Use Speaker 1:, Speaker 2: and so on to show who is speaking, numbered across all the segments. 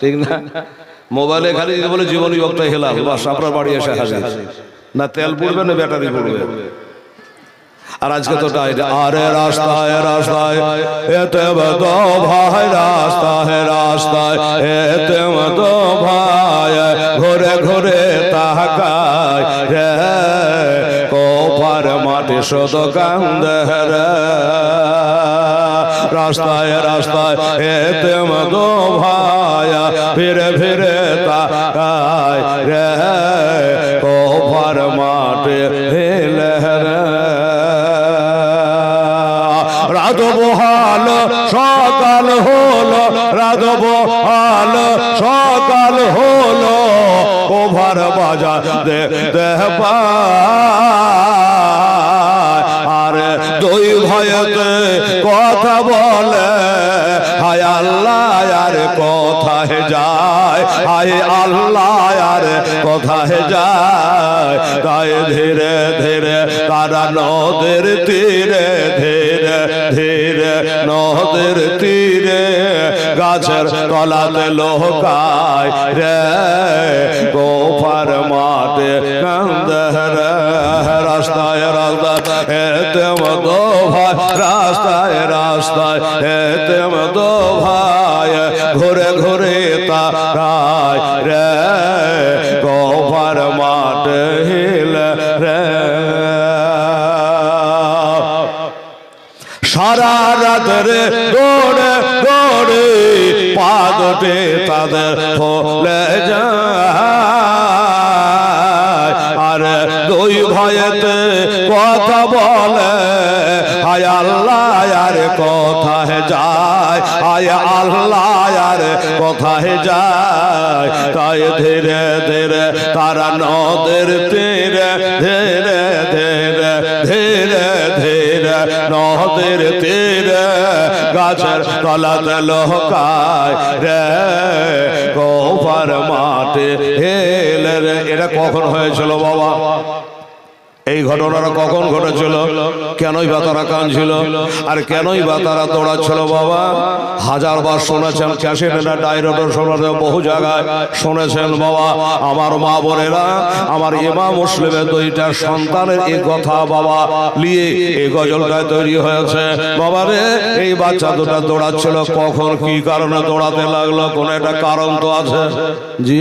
Speaker 1: ঠিক না? মোবাইলে খালি যদি বলে জীবনী বক্তা হেলাম বাস আপনার বাড়ি এসে হাজির। না তেল পড়বে না ব্যাটারি পড়বে? আর আজকে তো আরে রাস্তায় রাস্তায় এতে তো ভাই রাস্তায় রাস্তায় এতে তো ভাই ঘুরে ঘুরে তাকায়। রে কোপার মাটি শত কান্দে রে। রাস্তায় রাস্তায়, এতে তো ভাই ফিরে ফিরে তাকায় রে। কোপার মাটি হেলে রাত বহাল সকাল হলো রাত বহাল সকাল হলো ওভার বাজার দে দেহ আর কোথায় যায়, হায় আল্লাহ, আর কোথায় যায়। তাই ধীরে ধীরে তারা নদের তীরে, ধীরে ধীরে নদের তীরে গাছের তলাতে লোকায় রে। গোফার মাঠে রাস্তায় রাস্তায় হেতে মতো ভাই, রাস্তায় রাস্তায় হেতে মতো ভাই। ঘুরে ঘুরে তারায় রে গোফার মাঠে হিল রে। সারা রাত রে দৌড়ে দৌড়ে পাদটে তাদের ফলে যায়। আর দুই ভয়েতে কথা বলে, হায় আল্লাহ, আর কোথায় যায়, হায় আল্লাহ। কোথায় যায়? তাই ধীরে ধীরে তারা নদের তীরে ধীরে ধীরে ধীরে ধীরে নদের তীরে গাছের তলাতে লোকায় রে গোফার মাঠে হেলে রে এটা কখন হয়েছিল বাবা? এই ঘটনাটা কখন ঘটেছিল? কেনই বা তারা কাঁদছিল? আর কেনই বা তারা দৌড়াচ্ছিল বাবা? হাজার বার শুনেছেন ক্যাসেট ডাইরেক্টর বহু জায়গায় শুনেছেন বাবা। আমার মা বোনেরা আমার ইমা মুসলিমের দুইটা সন্তানের এই কথা বাবা নিয়ে এই গজলটা তৈরি হয়েছে। বাবা রে এই বাচ্চা দুটা দৌড়াচ্ছিল কখন? কি কারণে দৌড়াতে লাগল? কোন একটা কারণ তো আছে। জি?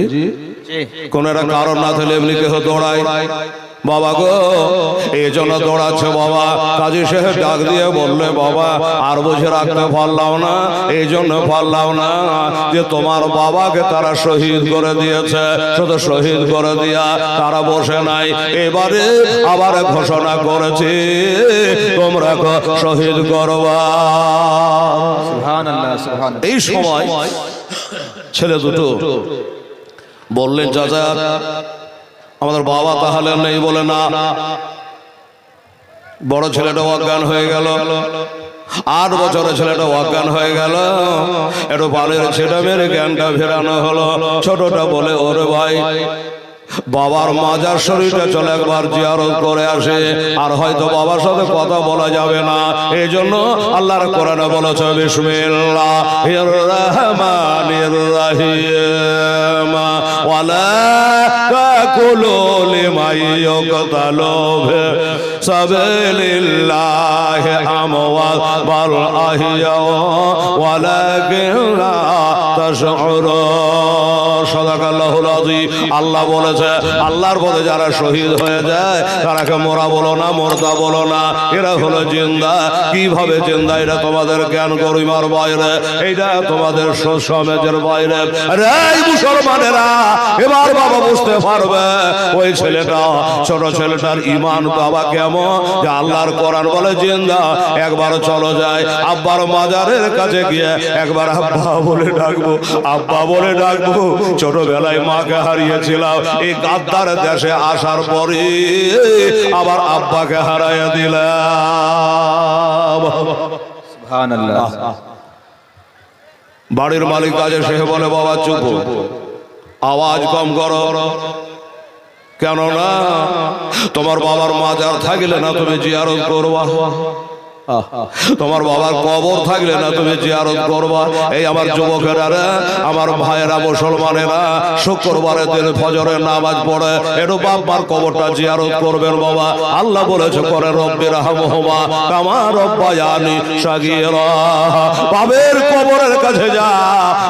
Speaker 1: কোন একটা কারণ না থাকলে এমনি কেউ দৌড়ায়? বাবা গো এই জন্য দৌড়াচ্ছে বাবা। কাজী সাহেব ডাক দিয়ে বললে বাবা আর বুঝে রাখতে পারলাম না। এই জন্য পারলাম না যে তোমার বাবাকে তারা শহীদ করে দিয়েছে। শুধু শহীদ করে দিয়া তারা বসে নাই। এবারে আবার ঘোষণা করেছে তোমরা শহীদ করবা। এই সময় ছেলে দুটো বললেন চাচা আমাদের বাবা তাহলে নেই বলে না। বড় ছেলেটা অজ্ঞান হয়ে গেল। আট বছরের ছেলেটা অজ্ঞান হয়ে গেল। একটু বালের ছেলে মেরে জ্ঞানটা ফেরানো হলো। ছোটটা বলে ওরে ভাই বাবার মাজার শরীরটা চলে একবার জিয়ারত করে আসে। আর হয়তো বাবার সাথে কথা বলা যাবে না। এই জন্য আল্লাহর কোরআনে বলেছে বিসমিল্লাহির রহমানির রহিম قولوا لمن يقتل في سبيل الله أموات بل ولكن لا تشعرون আল্লাহ বলেছে, আল্লাহর পথে যারা শহীদ হয়ে যায়, তারাকে মোরা বলো না, মোরদা বলো না। এরা হলো জিন্দা। কীভাবে জিন্দা? এটা তোমাদের জ্ঞান গরিমার বাইরে। এইটা তোমাদের সমাজের বাইরে। মুসলমানেরা, এবার বাবা বুঝতে পারবে, ওই ছেলেটা, ছোট ছেলেটার ইমান বাবা কেমন? যে আল্লাহর বলে জিন্দা, একবার চলো যায়। আব্বার মাজারের কাছে গিয়ে একবার আব্বা বলে ডাকবো, আব্বা বলে ডাকবো ছোটবেলায় মাকে হারিয়েছিলাম। এই গাদ্দার দেশে আসার পরে আবার আব্বাকে হারাইয়া দিলাম। বাড়ির মালিক কাজে সে বলে বাবা চুপ আওয়াজ কম করো। কেননা তোমার বাবার মাজার থাকলে না তুমি জিয়ারত করবা? তোমার বাবার কবর থাকলে না তুমি জিয়ারত করবা। এই আমার যুবকেরা আমার ভাইয়েরা মুসলমানেরা, শুক্রবারের দিন ফজরের নামাজ পড়ে। একটু বাবার কবরটা জিয়ারত করবেন বাবা। আল্লাহ বলেছে, করে রব্বির হামহমা কামা রব্বায়ানি সাগীরা। বাবের কবরের কাছে যা।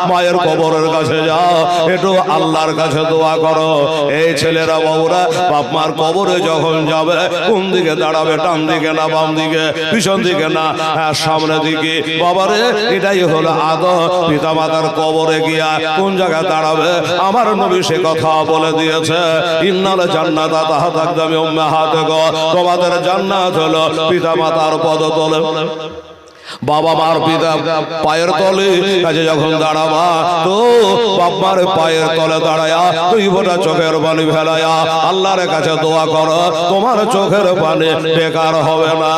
Speaker 1: মায়ের কবরের কাছে যাও একটু আল্লাহর কাছে দোয়া করো। এই ছেলেরা বাবুরা বাপ মার কবরে যখন যাবে কোন দিকে দাঁড়াবে টান দিকে না বাম দিকে পিছন দিকে না হ্যাঁ, সামনে দিকে। বাবারে এটাই হলো আদ পিতা মাতার কবরে গিয়া কোন জায়গায় দাঁড়াবে? আমার নবী সে কথা বলে দিয়েছে ইন্নাল জান্নাত তাহা তাকদামি উম্মাহাতে গো তোমাদের জান্নাত হলো পিতা মাতার পদতলে। বাবা মার পিতা পায়ের তলে কাছে যখন দাঁড়াবা তো বাবার পায়ের তলে দাঁড়ায়া দুই ফোঁটা চোখের পানি ফেলায়া আল্লাহর কাছে দোয়া করো তোমার চোখের পানি বেকার হবে না।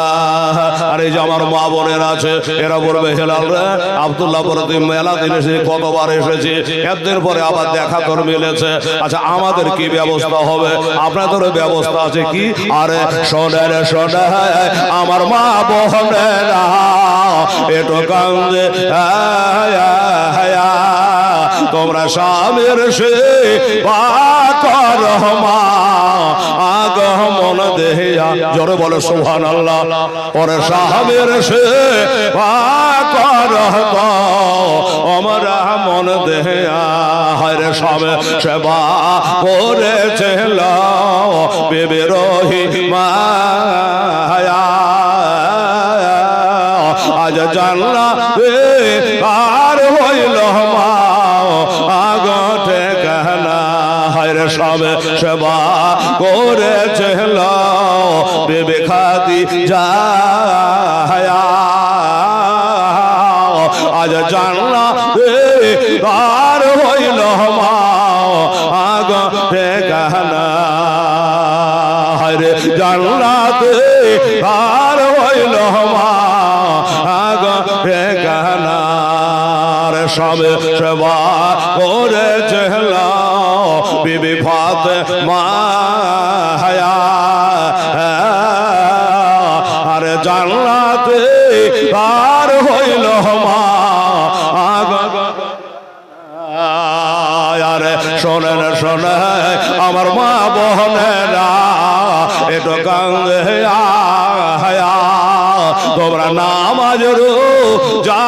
Speaker 1: আর এই যে আমার মা বোনের আছে এরা বলবে হেলাল রে আবদুল্লাহ প্রতি মেলা দিন এসে কতবার এসেছি একদিন পরে আবার দেখা তোর মিলেছে। আচ্ছা আমাদের কি ব্যবস্থা হবে? আপনাদের ব্যবস্থা আছে কি? আরে শোনে রে শোনে আমার মা বোনেরা। এটো কান্দে। তোমরা স্বামীর সে কর মা আগমন দেহিয়া। জোরে বলে সুহান আল্লাহ ওরে স্বামীর সে আমরা মন দেহিয়া। হরে স্বামী, সেবা করেছিল বেবেরহি মায়া সব করেছিল বেবে খাদি যায়া আজ জানলা আর হইল মা আগটে গহনা হরে জানলাতে আর হইল মা আগ গানার সবে সেবা করে চেহল বিবি ফাত মায়া। আর জানলাতে আর হইল মা। আরে শোনেন শোনে আমার মা বহনেরা এটো কাঙ্গে তোমরা নামাজ রো যা